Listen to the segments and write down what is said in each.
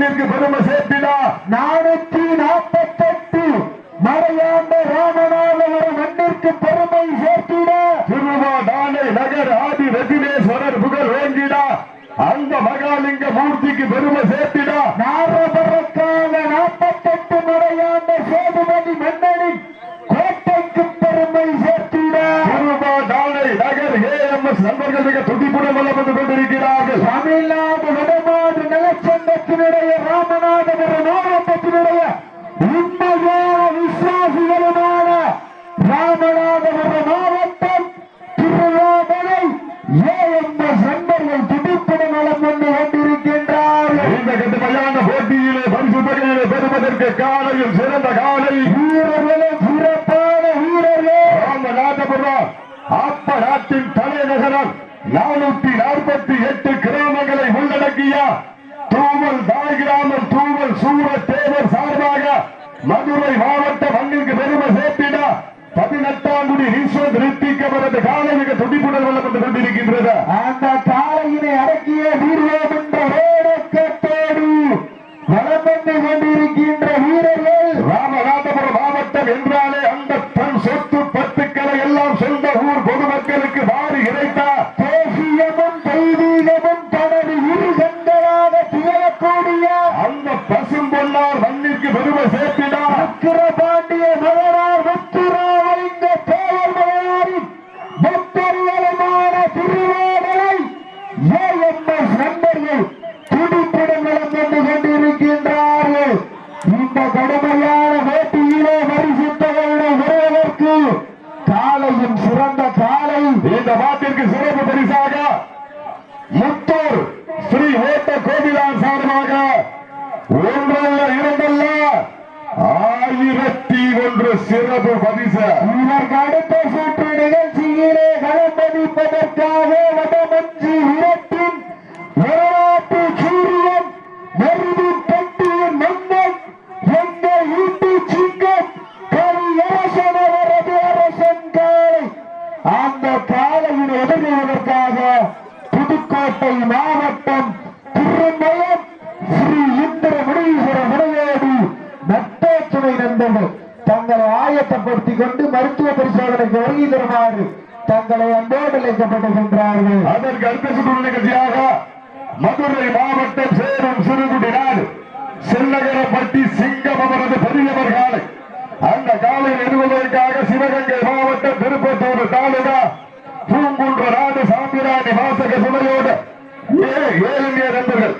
மண்ணிற்கு பெருமை சேர்த்திடா நானூற்றி நாற்பத்தெட்டு மறையாண்ட ராமநாதபுரம் மண்ணிற்கு பெருமை சேர்த்திட திருமாடானை நகர் ஆதி ரஜினேஸ்வரர் புகழ் ஓங்கிடா அந்த மகாலிங்க மூர்த்திக்கு பெருமை சேர்த்திடா நாரபரக்காக நாற்பத்தெட்டு மறையாண்ட சேதுபதி மன்னனின் கோட்டைக்கு பெருமை சேர்த்திட திருமாடானை நகர் ஏ எம் எஸ் நண்பர்கள் மிக இந்த கடுமையான போட்டியிலே பரிசு தொகையிலே பெறுவதற்கு காலையும் சிறந்த காலை. வீரர்களும் சிறப்பான வீரர்கள். ராமநாதபுரம் அப்ப நாட்டின் தலைநகரம் நானூத்தி நாற்பத்தி எட்டு கிராமங்களை உள்ளடக்கிய தூவல் தாய் கிராமம் தூவல் சூரத் தேவர் சார்பாக மதுரை மாவட்ட மண்ணிற்கு பெருமை சேர்த்திட பதினெட்டாம் குடி ஈஸ்வரன் ரித்திக் அவரது காலை மிக துடிப்புடன் கொண்டிருக்கின்றது. அந்த காலையினை அடக்கிய வீரம் என்ற ஓடக்கத்தோடு வலம் ஆயிரத்தி சிறப்பு பரிசு இதற்கு அடுத்த சுற்று நிகழ்ச்சியிலே களம்பதிப்பதற்காக வடமஞ்சி ஆயத்தப்படுத்திக் கொண்டு மருத்துவ பரிசோதனைக்கு வருகை தருமாறு தங்களை அன்போடு அழைக்கப்பட்டிருக்கின்றார்கள். அதற்கு அடுத்த சுற்று நிகழ்ச்சியாக மதுரை மாவட்டம் சேரும் சிறுகுடி நாடு செல்லகரப்பட்டி சிங்கம் அவரது பெரியவர் காலை. அந்த காலை நிறுவுவதற்காக சிவகங்கை மாவட்டம் திருப்பத்தூர் தாலுகா பூங்குன்ற நாடு சாம்பிராணி வாசக சுமையோடு ஏ ஏழுங்க நண்பர்கள்.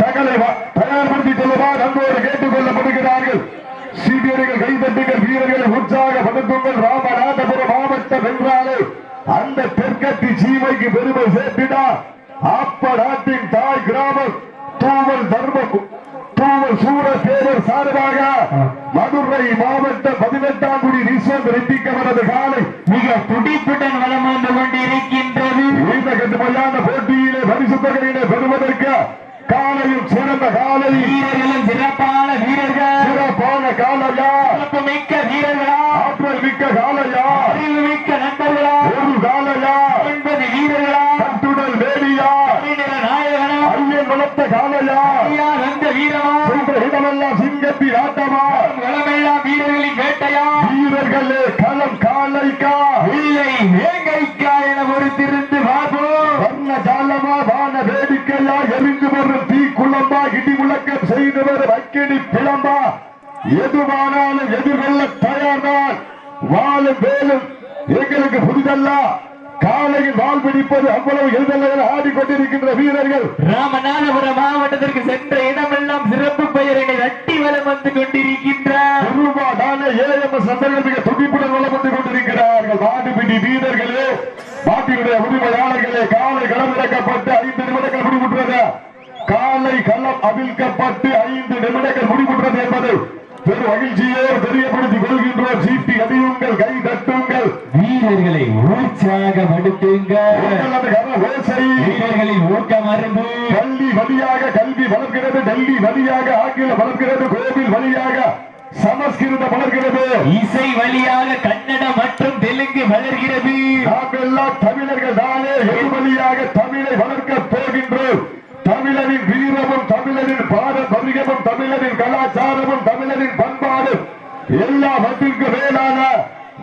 தங்களை தயார்படுத்திக் கொள்ளுமாறு அன்போடு கேட்டுக் கொள்ளப்படுகிறார்கள். சீனியர்கள் கைதட்டுங்கள் வீரர்களை உற்சாகப்படுத்துங்கள் ராமநாதபுரம் மாவட்டம் என்றாலே அந்த தெற்கத்தி சீமைக்கு பெருமை சேர்த்திடா. அப்ப நாட்டின் தாய் கிராமம் தூவல் தர்ம தூவல் சூரசேவர் சார்பாக மதுரை மாவட்ட பதினெட்டாம் குடி ரிஸ்வந்த் ரெட்டிக்கு அவரது காலை மிக துடிப்புடன் வளம் வந்து கொண்டிருக்கின்றது. இந்த கட்டுமையான போட்டியிலே பரிசு தொகையிலே பெறுவதற்கு காலையும் சிறந்த காலை. வீரர்களும் சிறப்பான வீரர்கள் சிறப்பு மிக்க வீரர்களா. ஆற்றல் மிக்க காலையா அறிவு மிக்க நண்பர்களா. ஒரு காலையா ஒன்பது வீரர்களா. கட்டுடல் வேலியா நாயகனா. ஐயன் வளர்த்த காலையா ஐயா வந்த வீரமா. சென்ற இடமெல்லாம் சிங்கத்தி ஆட்டமா. களமெல்லாம் வீரர்களின் வேட்டையா. வீரர்களே களம் காலைக்கா இல்லை வேங்கைக்கா என பொறுத்திருந்து பார்ப்போம் வர்ண ஜாலமா வான வேடிக்கையா எரிந்து வரும் தீ குழம்பா இடி முழக்கம் செய்து வரும் அக்கினி பிளம்பா எதுவானாலும் எதிர்கொள்ள தயார்தான். வாழும் வேலும் எங்களுக்கு புதிதல்ல. காலையில் வால் பிடிப்பது அவ்வளவு எதிரல்ல என ஆடிக்கொண்டிருக்கின்ற வீரர்கள். ராமநாதபுரம் மாவட்டத்திற்கு சென்ற இடமெல்லாம் சிறப்பு பெயரினை தட்டி வலம் வந்து கொண்டிருக்கின்றார் மிக துடிப்புடன் வளர்ந்து கொண்டிருக்கிறார்கள். மாடுபிடி வீரர்களே மாட்டினுடைய உரிமையாளர்களே காலை களமிறக்கப்பட்டு ஐந்து நிமிடங்கள் முடிவுற்றது. காலை களம் அவிழ்க்கப்பட்டு ஐந்து நிமிடங்கள் பெரும் மகிழ்ச்சியோடு தெரியப்படுத்திக் கொள்கின்றோம் சீட்டி அடியுங்கள் கை தட்டுங்கள். வீரர்களை உற்சாகப்படுத்துங்க வீரர்களின் ஊக்க மருந்து. வழியாக கல்வி வளர்கிறது டெல்லி வழியாக ஆங்கிலம் வளர்கிறது கோவில் வழியாக சமஸ்கிருதம் வளர்கிறது இசை வழியாக கன்னடம் மற்றும் தெலுங்கு வளர்கிறது. நாம் எல்லாம் தமிழர்கள் தானே எது வழியாக தமிழை வளர்க்க போகின்றோம். தமிழரின் வீரமும் தமிழரின் பாரம்பரியமும் தமிழரின் கலாச்சாரமும் தமிழரின் பண்பாடும் எல்லாவற்றிற்கு மேலான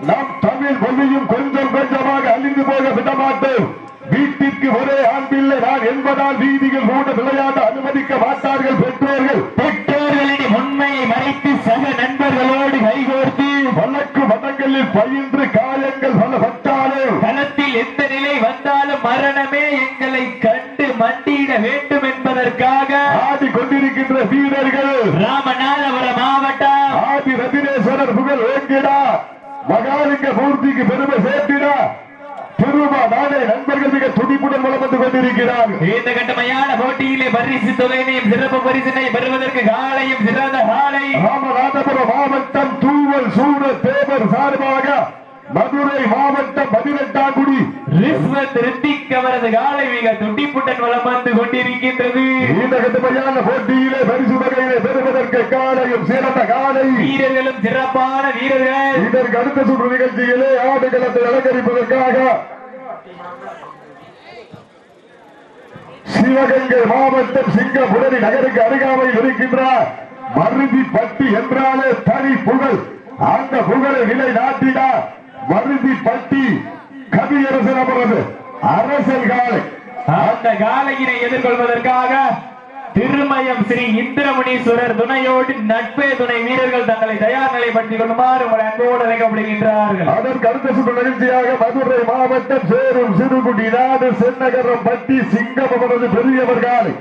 நம் தமிழ் மொழியும் கொஞ்சம் கொஞ்சமாக அழிந்து போக விடமாட்டோம். வீட்டிற்கு ஒரே ஆண் பிள்ளை நான் என்பதால் வீதியில் கூட விளையாட அனுமதிக்க மாட்டார்கள் பெற்றோர்கள். பெற்றோர்களின் உண்மையை மறைத்து சக நண்பர்களோடு கைகோர்த்து வழக்கு மதங்களில் பயின்று காயங்கள் பல பட்டாலும் களத்தில் எந்த நிலை வந்தாலும் மரணமே எங்களை மண்டியிட வேண்டும் என்பதற்காக ஆடி கொண்டிருக்கின்ற வீரர்கள் ராமநாதபுரம் மாவட்டம். ஆதி ரத்தினேஸ்வரர் புகழ் ஓங்கிடா மகாலிங்க மூர்த்திக்கு பெருமை சேர்த்திடா திருமா நாளே நண்பர்கள் மிக துடிப்புடன் இந்த கட்டமையான போட்டியிலே பரிசு தொகையினையும் சிறப்பு பரிசினை பெறுவதற்கு காலையும் சிறந்த காலை. ராமநாதபுரம் மாவட்டம் தூவல் சூர தேவர் சார்பாக மதுரை மாவட்டம் பதினெட்டாங்குடி ரிஸ்வத் ரித்திக் அவரது காலை மிக துண்டிப்புடன் வளம் வந்து கொண்டிருக்கின்றது. இந்த கட்டுமையான போட்டியிலே பரிசு தொகையிலே பெறுவதற்கு காலையும் சிறந்த காலை. வீரர்களும் சிறப்பான வீரர்கள். இதற்கு அடுத்த சுற்று நிகழ்ச்சியிலே ஆடுகளத்தை அலங்கரிப்பதற்காக சிவகங்கை மாவட்டம் சிங்கப்புடரி நகருக்கு அருகாமையில் இருக்கின்ற மருதி பட்டி என்றாலே தனி புகழ். அந்த புகழை நிலை நாட்டினார் மருதி பட்டி கவியரசன் அவரது அரசல் காலை. அந்த காலையினை எதிர்கொள்வதற்காக திருமயம் ஸ்ரீ இந்திரமுனீஸ்வரர் துணையோடு நட்பே துணை வீரர்கள் தங்களை தயார் நிலைப்படுத்திக் கொள்ளுமாறு உங்களை அன்போடு அழைக்கப்படுகின்றார்கள். அதற்கு அடுத்த சுற்று நிகழ்ச்சியாக மதுரை மாவட்டம் சேரும் சிறுகுடி நாடு சென்னகரம் பட்டி சிங்கம் அவரது பெரியவர் காலை.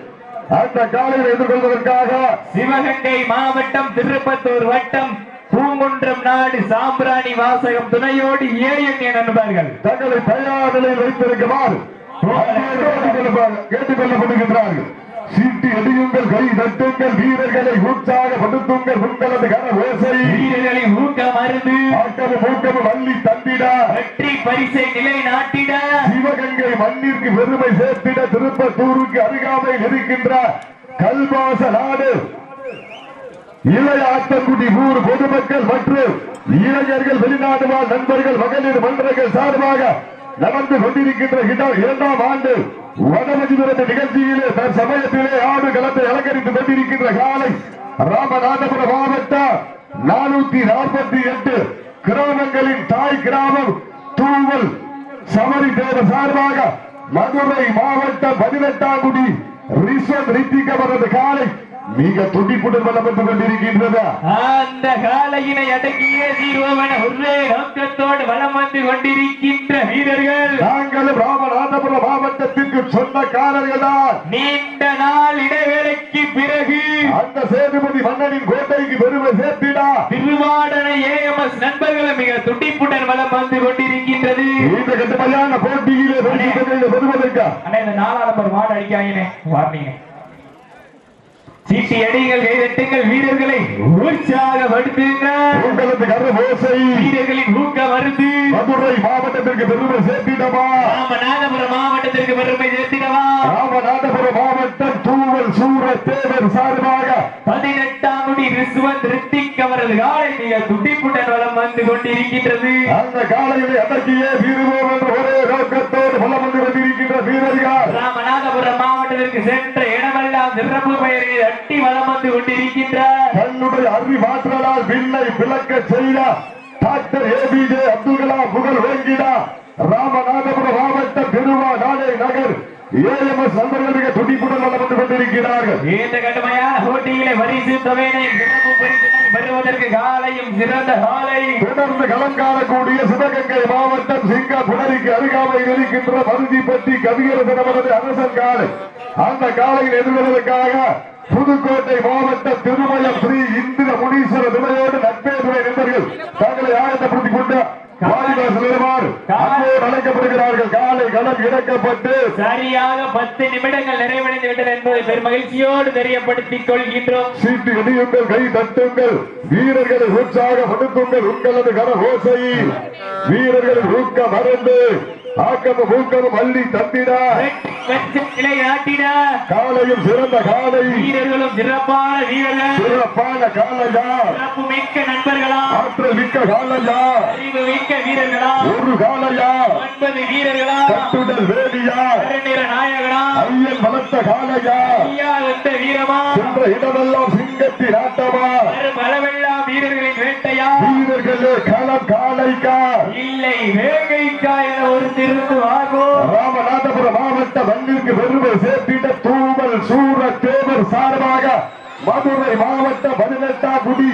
அந்த காலையை எதிர்கொள்வதற்காக சிவகங்கை மாவட்டம் திருப்பத்தூர் வட்டம் பூங்குன்றம் நாடு சாம்பிராணி வாசகம் துணையோடு ஏஎன் நண்பர்கள் தங்களை தயார் நிலையில் வைத்திருக்குமாறு கேட்டுக் கொள்ளப்படுகின்றார்கள் சீட்டி அடியுங்கள் கை தட்டுங்கள் வீரர்களை உற்சாகப்படுத்துங்கள் உங்களது கன ஓசை. வீரர்களின் ஊக்க மருந்து. ஆட்டமும் ஊக்கமும் அள்ளி தந்திட. வெற்றி பரிசை நிலை நாட்டிட சிவகங்கை மண்ணிற்கு பெருமை சேர்த்திட திருப்பத்தூருக்கு அருகாமையில் இருக்கின்ற கல்வாச நாடு. இளையாத்தங்குடி ஊர் பொதுமக்கள் மற்றும் இளைஞர்கள் வெளிநாடு வாழ் நண்பர்கள் மகளிர் மன்றங்கள் சார்பாக நடந்து கொண்டிருக்கின்ற இரண்டாம் ஆண்டு வடமஞ்சுரத்த நிகழ்ச்சியிலே தற்சமயத்திலே ஆடு களத்தை அலங்கரித்துக் கொண்டிருக்கின்ற காலை ராமநாதபுர மாவட்டம் நானூத்தி நாற்பத்தி எட்டு கிராமங்களின் தாய் கிராமம் தூவல் சமரி தேவ சார்பாக மதுரை மாவட்டம் பதினெட்டாம் குடி ரிஷன் ரித்திக் அவரது காலை மிக துடிப்புடன் வளம் வந்து கொண்டிருக்கின்றது? அந்த காலையினை அடக்கிய தீர்வன ஒரே நோக்கத்தோடு வலம் வந்து கொண்டிருக்கின்ற வீரர்கள். நாங்களும் ராமநாதபுரம் மாவட்டத்திற்கு சொந்தக்காரர்கள் தான் நீண்ட நாள் இடைவேளைக்கு பிறகு அந்த சேதுபதி மன்னனின் கோட்டைக்கு பெருமை சேர்த்திடா. திருவாடனை ஏஎம்எஸ் நண்பர்கள் மிக துடிப்புடன் வலம் வந்து கொண்டிருக்கின்றது. இந்த கட்டுமையான போட்டியிலே பெறுவதற்கு அண்ணா இந்த நாலாம் நம்பர் மாடு அடிக்காயினே வார்னிங்க. சீட்டி அடிகள் கைதட்டுங்கள் வீரர்களை உற்சாகப்படுத்துங்கள் உங்களது கரு ஓசை. வீரர்களின் ஊக்க மருந்து. மதுரை மாவட்டத்திற்கு பெருமை சேர்த்திடமா ராமநாதபுரம் மாவட்டத்திற்கு பெருமை சேர்த்திடவா? ராமநாதபுரம் மாவட்டம் தூவல் சூர தேவர் சார்பாக பதினெட்டாம் குடி ரிஸ்வந்த் ரித்திக் அவரது காலை மிக துடிப்புடன் வலம் வந்து கொண்டிருக்கின்றது. அந்த காலையிலே அடக்கியே வீருவோம் என்ற ஒரே நோக்கத்தோடு பலம் வந்து ராமநாதபுரம் மாவட்டத்திற்கு சென்ற இடமெல்லாம் சிறப்பு பெயரை அட்டி வலம் வந்து கொண்டிருக்கின்றார் தன்னுடைய அறிவாற்றலால் விண்ணை விளக்க செய்த டாக்டர் ஏபிஜே அப்துல் கலாம் புகழ் ராமநாதபுரம் மாவட்டம் திருவா நாளை நகர் ஏஎம்எஸ் நண்பர்கள் மிக துடிப்புடன் கொண்டிருக்கிறார்கள். இந்த கடுமையான போட்டியிலே பரிசு தொகையினை சிறப்பு பரிசினை பெறுவதற்கு காலையும் சிறந்த காலை. தொடர்ந்து களம் காணக்கூடிய சிவகங்கை மாவட்டம் சிங்க புனரிக்கு அருகாமையில் இருக்கின்ற மருதிப்பட்டி கவியரசன் அவரது அரசன் காலை. அந்த காலையில் எதிர்கொள்வதற்காக புதுக்கோட்டை மாவட்டம் திருமயம் ஸ்ரீ இந்திர முனீஸ்வர துணையோடு நட்பே துணை நண்பர்கள் தங்களை ஆயத்தப்படுத்திக் கொண்டு வாலிபாஸ் நிலைமாறு கொண்டிருக்கிறார்கள் காலை களம் இறக்கப்பட்டு சரியாக பத்து நிமிடங்கள் நிறைவடைந்து விட்டது என்பதை பெரும் மகிழ்ச்சியோடு தெரியப்படுத்திக் கொள்கின்றோம். சீட்டு இடியுங்கள் கை தட்டுங்கள். வீரர்களை உற்சாகப்படுத்துங்கள் உங்களது கரகோசை வீரர்களின் ஊக்கம் மறந்து ஆக்கமும் ஊக்கமும் அள்ளி தந்திட. காலையும் சிறந்த காலை. வீரர்களும் சிறப்பான வீரர்கள். சிறப்பான காலையா. சிறப்பு மிக்க நண்பர்களா. ஆற்றல் மிக்க காலையா. அறிவு மிக்க வீரர்களா. ஒரு காலையா. ஒன்பது வீரர்களா. கட்டுடல் வேலியா. நிற நாயகனா. ஐயன் வளர்த்த காலையா. ஐயா வந்த வீரமா. சென்ற இடமெல்லாம் சிங்கத்தின் ஆட்டமா. பலவெல்லாம் வீரர்களின் வேட்டையா. வீரர்களே களம் காலைக்கா. இல்லை வேகைக்கா என ஒரு திருத்து ஆகும் மாவட்ட மண்ணிற்கு பெருமை சேர்த்திட தூவல் சூர தேவர் சார்பாக மதுரை மாவட்ட பதினெட்டாம் குடி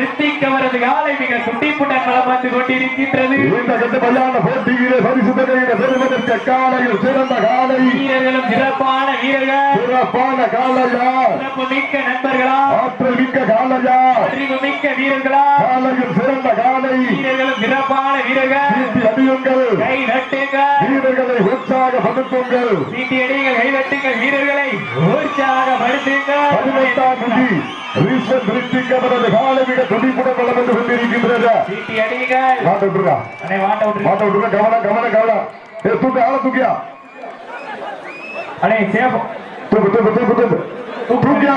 ரித்திக் அவரது காலை மிக துண்டிப்புடன் வலம் வந்து கொண்டிருக்கின்றது. இந்த கட்டுமையான போட்டியிலே பரிசு தொகையிட பெறுவதற்கு காலையில் சிறந்த காலை. வீரர்களும் சிறப்பான வீரர்கள். சிறப்பான காலையா? சிறப்பு மிக்க நண்பர்களா? ஆற்றல் மிக்க காலையா? அறிவு மிக்க வீரர்களா? காலையில் சிறந்த காலை. வீரர்களும் சிறப்பான வீரர்கள். சீட்டி அடியுங்கள் கை நட்டுங்கள் வீரர்களை உற்சாகப்படுத்துங்கள். சீட்டி அடிங்கள் கை நட்டுங்கள் வீரர்களை. உற்சாகப்படுத்துங்கள். மாதாபுஜி ரீசன் ரித்திக் அவரது காலமிட துடிப்புடன் வளம் வந்து கொண்டிருக்கின்றது வாட்ட விட்டுருக்கா வாட்ட விட்டுருக்கா கவனம் கவனம் கவனம் ஏ தூக்க ஆள தூக்கியா? அடே சேவ் தூக்கு தூக்கு தூக்கு